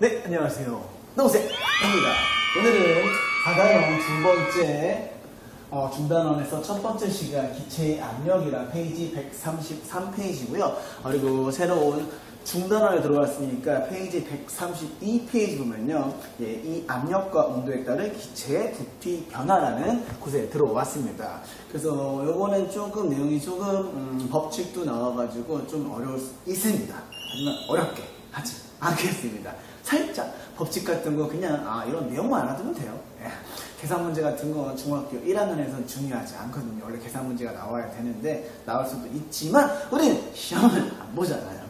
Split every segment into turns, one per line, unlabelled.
네, 안녕하세요. 노세입니다. 오늘은 사단원 두 번째 어, 중단원에서 첫 번째 시간 기체의 압력이란 페이지 133페이지고요. 그리고 새로운 중단원에 들어왔으니까 페이지 132페이지 보면요. 예, 이 압력과 온도에 따른 기체의 부피 변화라는 곳에 들어왔습니다. 그래서 요거는 조금 내용이 조금 음, 법칙도 나와가지고 좀 어려울 수 있습니다. 하지만 어렵게 하지 않겠습니다. 살짝 법칙 같은 거 그냥 아 이런 내용만 알아두면 돼요. 예. 계산 문제 같은 거 중학교 1학년에서는 중요하지 않거든요. 원래 계산 문제가 나와야 되는데 나올 수도 있지만 우리는 시험을 안 보잖아요.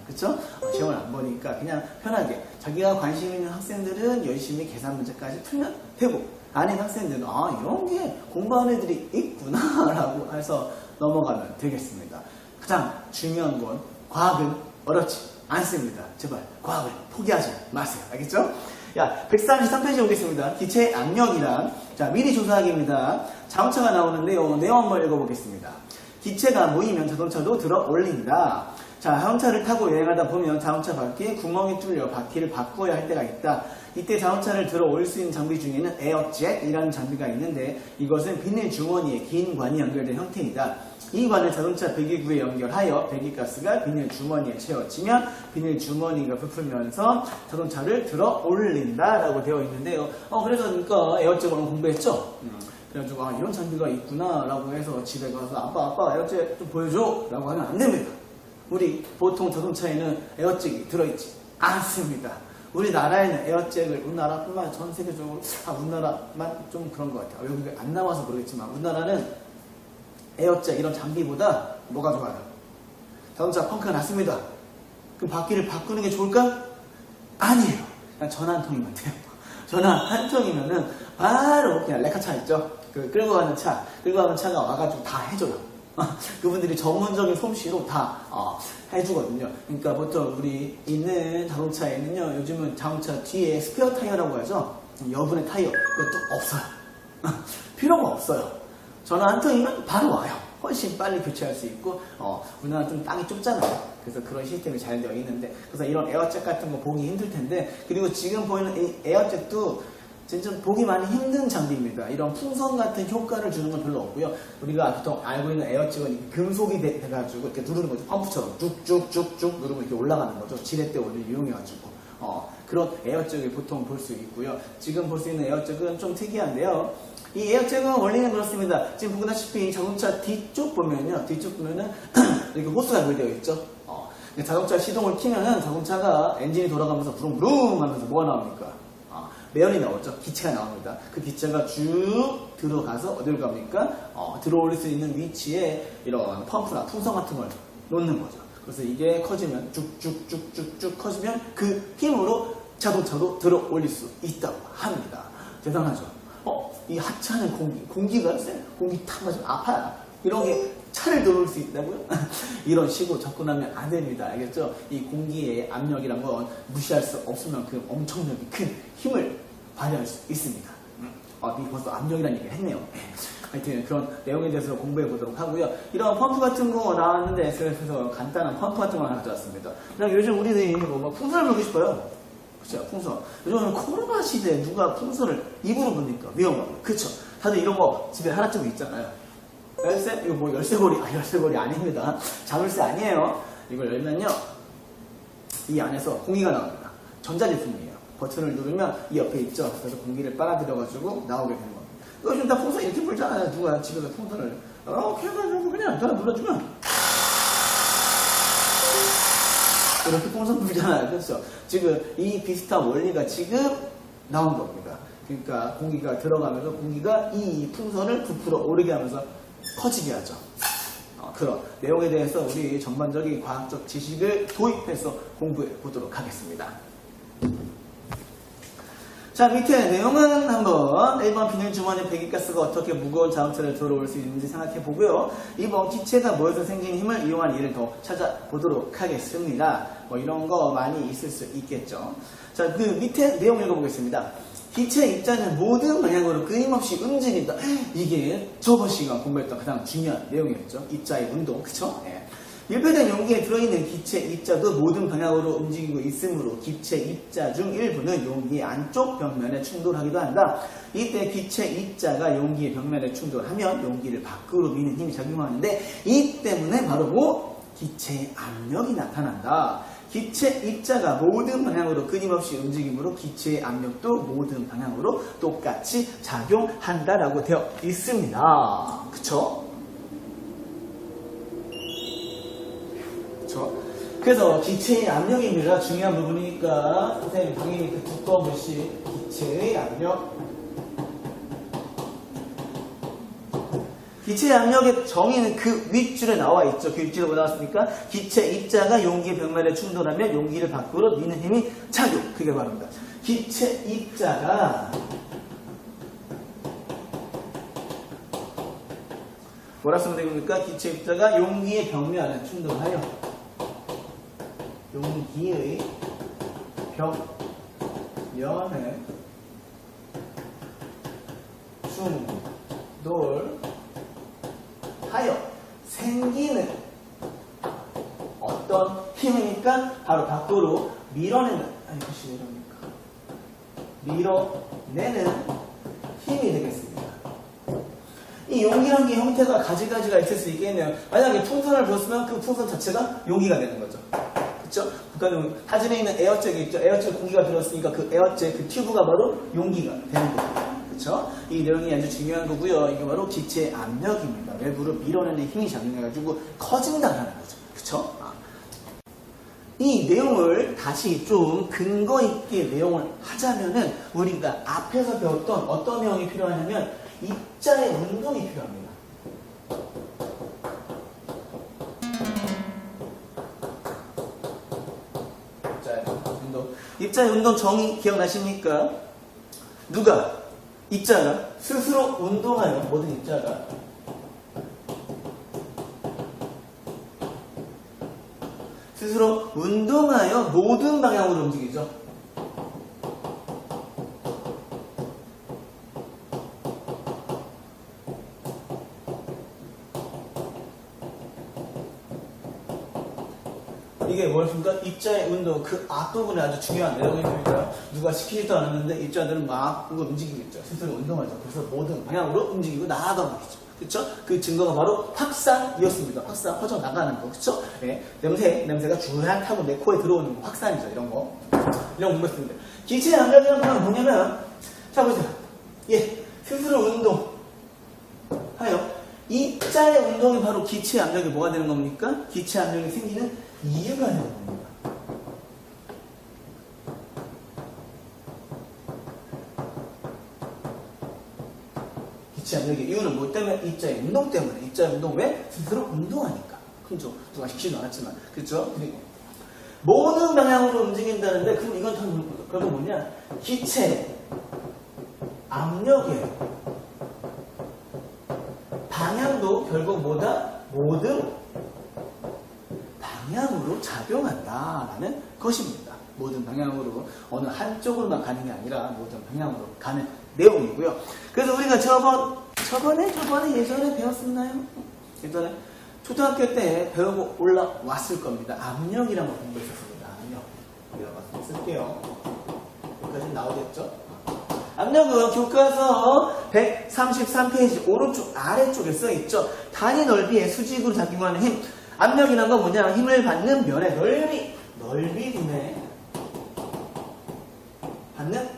어, 시험을 안 보니까 그냥 편하게 자기가 관심 있는 학생들은 열심히 계산 문제까지 풀면 되고 아닌 학생들은 아 이런 게 공부하는 애들이 있구나 라고 해서 넘어가면 되겠습니다. 가장 중요한 건 과학은 어렵지 않습니다. 제발 과학을 포기하지 마세요. 알겠죠? 야, 133페이지 오겠습니다. 기체 압력이란 자 미리 조사하기입니다. 자동차가 나오는데요. 내용 한번 읽어보겠습니다. 기체가 모이면 자동차도 들어 올린다. 자, 자동차를 타고 여행하다 보면 자동차 바퀴에 구멍이 뚫려 바퀴를 바꾸어야 할 때가 있다. 이때 자동차를 들어 올수 있는 장비 중에는 에어젯이라는 장비가 있는데 이것은 비닐 주머니에 긴 관이 연결된 형태이다. 이 관을 자동차 배기구에 연결하여 배기가스가 비닐 주머니에 채워지면 비닐 주머니가 부풀면서 자동차를 들어 올린다라고 되어 있는데요. 어 그래서 그러니까 에어젯을 공부했죠. 음, 그래가지고 아 이런 장비가 있구나라고 해서 집에 가서 아빠 아빠 에어젯 좀 보여줘라고 하면 안 됩니다. 우리 보통 자동차에는 에어잭이 들어있지 않습니다. 우리나라에는 에어잭을 우리나라뿐만 전 세계적으로 아 우리나라만 좀 그런 것 같아요. 외국에 안 나와서 모르겠지만 우리나라는 에어잭 이런 장비보다 뭐가 좋아요? 자동차 펑크가 났습니다. 그럼 바퀴를 바꾸는 게 좋을까? 아니에요. 그냥 전화 한 통이면 돼요. 전화 한 통이면은 바로 그냥 레카차 있죠? 그 끌고 가는 차, 끌고 가는 차가 와가지고 다 해줘요. 그분들이 전문적인 솜씨로 다 어, 해주거든요. 그러니까 보통 우리 있는 자동차에는요, 요즘은 자동차 뒤에 스페어 타이어라고 하죠. 여분의 타이어 그것도 없어요. 필요가 없어요. 전화 한 통이면 바로 와요. 훨씬 빨리 교체할 수 있고, 어, 우리나라 좀 땅이 좁잖아요. 그래서 그런 시스템이 잘 되어 있는데, 그래서 이런 에어잭 같은 거 보기 힘들 텐데, 그리고 지금 보이는 이 에어잭도 진짜 보기 많이 힘든 장비입니다. 이런 풍선 같은 효과를 주는 건 별로 없고요. 우리가 보통 알고 있는 에어잭은 금속이 돼, 가지고 이렇게 누르는 거죠. 펌프처럼 쭉쭉쭉쭉 누르면 이렇게 올라가는 거죠. 지렛대 원리를 이용해가지고. 어, 그런 에어잭을 보통 볼 수 있고요. 지금 볼 수 있는 에어잭은 좀 특이한데요. 이 에어잭은 원리는 그렇습니다. 지금 보다시피 자동차 뒤쪽 보면요. 뒤쪽 보면은 이렇게 호스가 연결되어 있죠. 어, 자동차 시동을 키면은 자동차가 엔진이 돌아가면서 부릉부릉 하면서 뭐가 나옵니까? 아, 매연이 나오죠. 기체가 나옵니다. 그 기체가 쭉 들어가서 어딜 갑니까? 어, 들어올 수 있는 위치에 이런 펌프나 풍선 같은 걸 놓는 거죠. 그래서 이게 커지면 쭉쭉쭉쭉쭉 커지면 그 힘으로 자동차도 들어 올릴 수 있다고 합니다. 대단하죠. 어, 이 하찮은 공기, 공기가 쎄. 공기 탁 맞으면 아파요. 이런 게 차를 들어올 수 있다고요? 이런 식으로 접근하면 안 됩니다. 알겠죠? 이 공기의 압력이란 건 무시할 수 없을 만큼 엄청나게 큰 힘을 발휘할 수 있습니다. 음. 아, 이 벌써 압력이라는 얘기를 했네요. 하여튼 그런 내용에 대해서 공부해 보도록 하고요. 이런 펌프 같은 거 나왔는데 SNS에서 간단한 펌프 같은 거 하나 가져왔습니다. 그냥 요즘 우리들이 뭐 풍선을 불고 싶어요. 그쵸, 풍선. 요즘은 코로나 시대에 누가 풍선을 입으로 부니까 위험하고. 그쵸. 다들 이런 거 집에 하나쯤 있잖아요. 열쇠? 이거 뭐 열쇠고리? 아, 열쇠고리 아닙니다. 자물쇠 아니에요. 이걸 열면요. 이 안에서 공기가 나옵니다. 전자제품이에요. 버튼을 누르면 이 옆에 있죠. 그래서 공기를 빨아들여가지고 나오게 되는 겁니다. 요즘 다 풍선 이렇게 불잖아요. 누가 집에서 풍선을 이렇게 해가지고 그냥 전화 눌러주면 이렇게 풍선 불잖아요. 그렇죠? 지금 이 비슷한 원리가 지금 나온 겁니다. 그러니까 공기가 들어가면서 공기가 이 풍선을 부풀어 오르게 하면서 커지게 하죠. 어, 그런 내용에 대해서 우리 전반적인 과학적 지식을 도입해서 공부해 보도록 하겠습니다. 자, 밑에 내용은 한번 1번 비닐 주머니 배기가스가 어떻게 무거운 자동차를 들어올 수 있는지 생각해 보고요. 2번 기체가 모여서 생긴 힘을 이용한 예를 더 찾아보도록 하겠습니다. 뭐 이런 거 많이 있을 수 있겠죠. 자, 그 밑에 내용 읽어보겠습니다. 기체 입자는 모든 방향으로 끊임없이 움직인다. 이게 저번 시간 공부했던 가장 중요한 내용이었죠. 입자의 운동, 그쵸? 예. 밀폐된 용기에 들어있는 기체 입자도 모든 방향으로 움직이고 있으므로 기체 입자 중 일부는 용기 안쪽 벽면에 충돌하기도 한다. 이때 기체 입자가 용기의 벽면에 충돌하면 용기를 밖으로 미는 힘이 작용하는데 이 때문에 바로 뭐 기체의 압력이 나타난다. 기체 입자가 모든 방향으로 끊임없이 움직이므로 기체의 압력도 모든 방향으로 똑같이 작용한다라고 되어 있습니다. 그쵸? 그래서 기체의 압력입니다. 중요한 부분이니까 선생님 당연히 그 두꺼운 글씨 기체의 압력 기체의 압력의 정의는 그 윗줄에 나와 있죠. 그 윗줄에 뭐 나왔습니까? 기체 입자가 용기 벽면에 충돌하면 용기를 밖으로 미는 힘이 작용. 그게 바로입니다. 기체 입자가 뭐라 쓰면 되겠습니까? 기체 입자가 용기의 벽면에 충돌하여 용기의 벽면에 충돌 하여 생기는 어떤 힘이니까 바로 밖으로 밀어내는 아니 글씨 이럽니까 밀어내는 힘이 되겠습니다. 이 용기란 게 형태가 가지가지가 있을 수 있겠네요. 만약에 풍선을 부었으면 그 풍선 자체가 용기가 되는 거죠. 북한은 사진에 있는 에어잭이 있죠. 에어잭 공기가 들었으니까 그 에어잭 그 튜브가 바로 용기가 되는 거예요. 그렇죠? 이 내용이 아주 중요한 거고요. 이게 바로 기체 압력입니다. 외부로 밀어내는 힘이 작용해가지고 커진다는 거죠. 그렇죠? 아. 이 내용을 다시 좀 근거 있게 내용을 하자면은 우리가 앞에서 배웠던 어떤 내용이 필요하냐면 입자의 운동이 필요합니다. 입자의 운동 정의 기억나십니까? 누가? 입자가 스스로 운동하여 모든 입자가 스스로 운동하여 모든 방향으로 움직이죠. 무엇입니까? 입자의 운동, 그 앞부분에 아주 중요한 내용입니다. 누가 시키지도 않았는데 입자들은 막 움직이겠죠. 스스로 운동하죠. 그래서 모든 방향으로 움직이고 나아가 말이죠. 그쵸? 그 증거가 바로 확산이었습니다. 확산, 퍼져 나가는 거. 그쵸? 예. 냄새, 냄새가 주한 타고 내 코에 들어오는 거. 확산이죠. 이런 거. 이런 거 공부했습니다. 기체 압력이라는 건 뭐냐면, 자, 보세요. 예. 스스로 운동. 하여, 입자의 운동이 바로 기체 압력이 뭐가 되는 겁니까? 기체 압력이 생기는 이유가 되는 겁니다. 기체 압력의 이유는 뭐 때문에? 입자의 운동 때문에. 입자의 운동 왜? 스스로 운동하니까. 그죠? 누가 시키지도 않았지만. 그죠? 그리고 모든 방향으로 움직인다는데 그럼 이건 다 뭐- 그러면 뭐냐? 기체 압력의 방향도 결국 뭐다? 모든 방향으로 작용한다라는 것입니다. 모든 방향으로 어느 한쪽으로만 가는 게 아니라 모든 방향으로 가는 내용이고요. 그래서 우리가 저번 저번에 저번에 예전에 배웠었나요? 예전에 초등학교 때 배우고 올라왔을 겁니다. 압력이라는 걸 공부했었습니다. 압력. 이라고 쓸게요. 여기까지 나오겠죠? 압력은 교과서 133페이지 오른쪽 아래쪽에 써있죠. 단위 넓이의 수직으로 작용하는 힘. 압력이란 건 뭐냐? 힘을 받는 면의 넓이. 넓이 분의 받는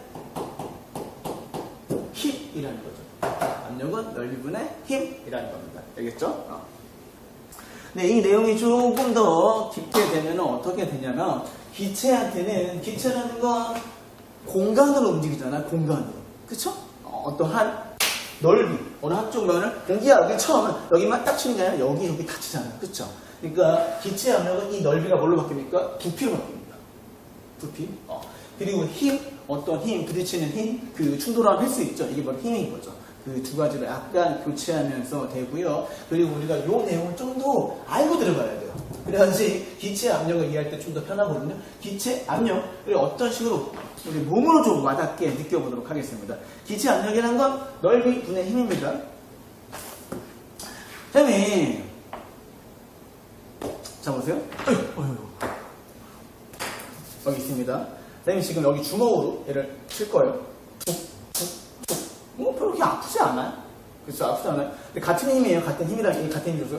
힘이라는 거죠. 압력은 넓이 분의 힘이라는 겁니다. 알겠죠? 어. 네, 이 내용이 조금 더 깊게 되면 어떻게 되냐면 기체한테는 기체라는 건 공간으로 움직이잖아요. 공간으로. 그쵸? 어, 떠한 넓이, 어느 한쪽 면을 공기가 여기 처음은 여기만 딱 치는 게 아니라 여기 여기 다 치잖아요. 그쵸? 그러니까 기체 압력은 이 넓이가 뭘로 바뀝니까? 부피로 바뀝니다. 부피. 어. 그리고 힘, 어떤 힘, 부딪히는 힘, 그 충돌함 할수 있죠. 이게 바로 힘인 거죠. 그 두 가지를 약간 교체하면서 되고요. 그리고 우리가 이 내용을 좀 더 알고 들어가야 돼요. 그래야지 기체 압력을 이해할 때 좀 더 편하거든요. 기체 압력을 어떤 식으로 우리 몸으로 좀 와닿게 느껴보도록 하겠습니다. 기체 압력이라는 건 넓이 분의 힘입니다. 선생님, 자, 보세요. 여기 있습니다. 선생님이 지금 여기 주먹으로 얘를 칠 거예요. 뭐, 별로 그렇게 아프지 않아요? 그렇죠, 아프지 않아요? 근데 같은 힘이에요. 같은 힘이랑 이 같은 힘이어서.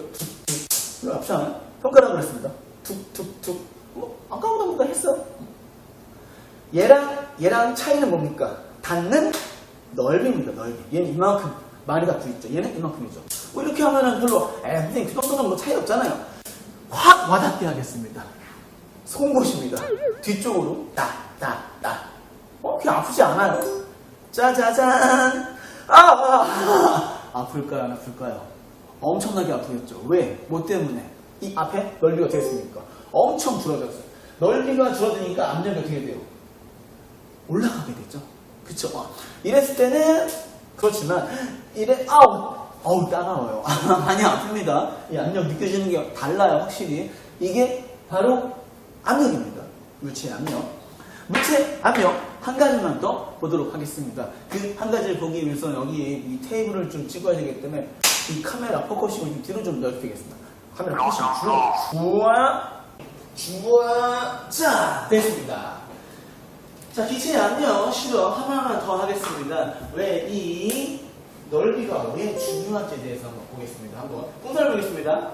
별로 아프지 않아요? 손가락으로 했습니다. 툭, 툭, 툭. 뭐, 아까보다 뭔가 했어요. 얘랑, 얘랑 차이는 뭡니까? 닿는 넓이입니다, 넓이. 얘는 이만큼 마리가 부있죠. 얘는 이만큼이죠. 뭐 이렇게 하면은 별로, 에, 선생님, 그 정도는 뭐 차이 없잖아요. 확 와닿게 하겠습니다. 송곳입니다. 뒤쪽으로 딱, 딱, 딱. 어, 그게 아프지 않아요. 짜자잔. 아, 아, 아. 아플까요, 안 아플까요? 엄청나게 아프겠죠. 왜? 뭐 때문에? 이 앞에 넓이가 어떻게 됐습니까? 엄청 줄어들었어요. 넓이가 줄어드니까 압력이 어떻게 돼요? 올라가게 되죠. 그쵸? 어, 이랬을 때는 그렇지만 이래 아우 어우 따가워요. 많이 아픕니다. 이 압력 느껴지는 게 달라요 확실히. 이게 바로 압력입니다. 물체 압력. 물체 압력 한 가지만 더 보도록 하겠습니다. 그 한 가지를 보기 위해서 여기 이 테이블을 좀 찍어야 되기 때문에 이 카메라 포커싱을 좀 뒤로 좀 넓히겠습니다. 카메라 포커싱 줄여 주아 주아 자 됐습니다. 자, 기체 압력 실험 하나만 더 하겠습니다. 왜 이 넓이가 왜 중요한지에 대해서 한번 보겠습니다. 한번 꽁살 보겠습니다.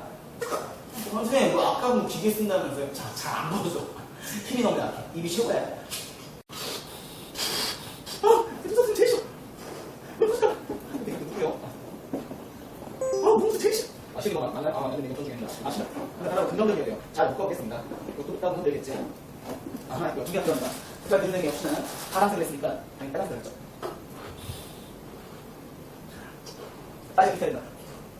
선생님, 뭐 아까 뭐 기계 쓴다면서요? 자, 잘안 보여서. 힘이 너무 약해. 입이 쉬워야 돼요. 잘 묶어보겠습니다. 이거 또 보면 되겠지? 아, 이거 두개 들어간다. 부자 드는 게 없으면 파란색을 했으니까 당연히 빨간색을 했죠. 빨리 기다린다.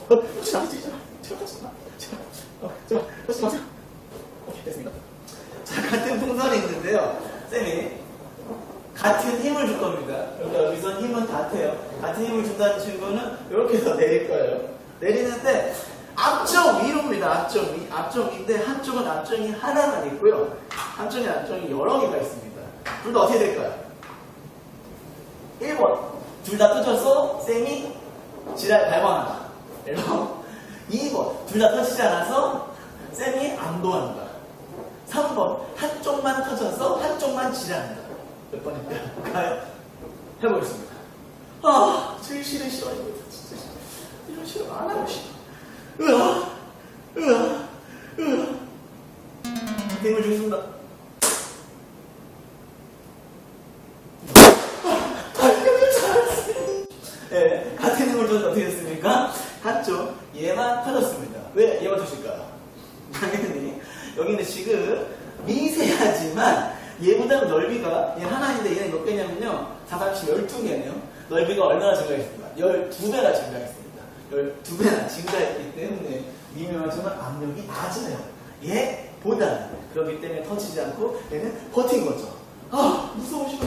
어, 혹시 나한테 있잖아. 제발 하지 마. 제발. 어, 제발. 하지 마세요. 오케이, 됐습니다. 자, 같은 풍선이 있는데요. 쌤이 같은 힘을 줄 겁니다. 그러니까 여기서 힘은 같아요. 같은 힘을 준다는 친구는 이렇게 해서 내릴 거예요. 내리는데 앞쪽 위로입니다. 앞쪽 위. 앞쪽 위인데 한쪽은 앞쪽이 하나만 있고요. 한쪽에 앞쪽이 여러 개가 있습니다. 둘 다 어떻게 될까요? 1번. 둘다 터져서 쌤이 지랄 발광한다. 1번. 2번. 둘 다 터지지 않아서 쌤이 안 도한다. 3번. 한쪽만 터져서 한쪽만 지랄한다. 몇 번일까요? 가요? 해보겠습니다. 아, 제일 싫은. 이거 진짜. 이런 싫어. 안 하고 싶어. 으아, 으아, 으아. 힘을 주겠습니다. 예, 같은 힘을 줬는데 어떻게 됐습니까? 한쪽 얘만 터졌습니다. 왜 얘만 터질까요? 당연히 여기는 지금 미세하지만 얘보다는 넓이가 얘 하나인데 얘는 몇 개냐면요 4, 30, 12개네요 넓이가 얼마나 증가했습니까? 12배나 증가했습니다 12배나 증가했기 때문에 미묘하지만 압력이 낮아요. 얘보다는. 그렇기 때문에 터지지 않고 얘는 버틴 거죠. 아 무서워 싫어.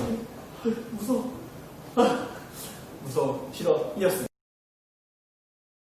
무서워. 아, 무서워. 싫어. 이었습니다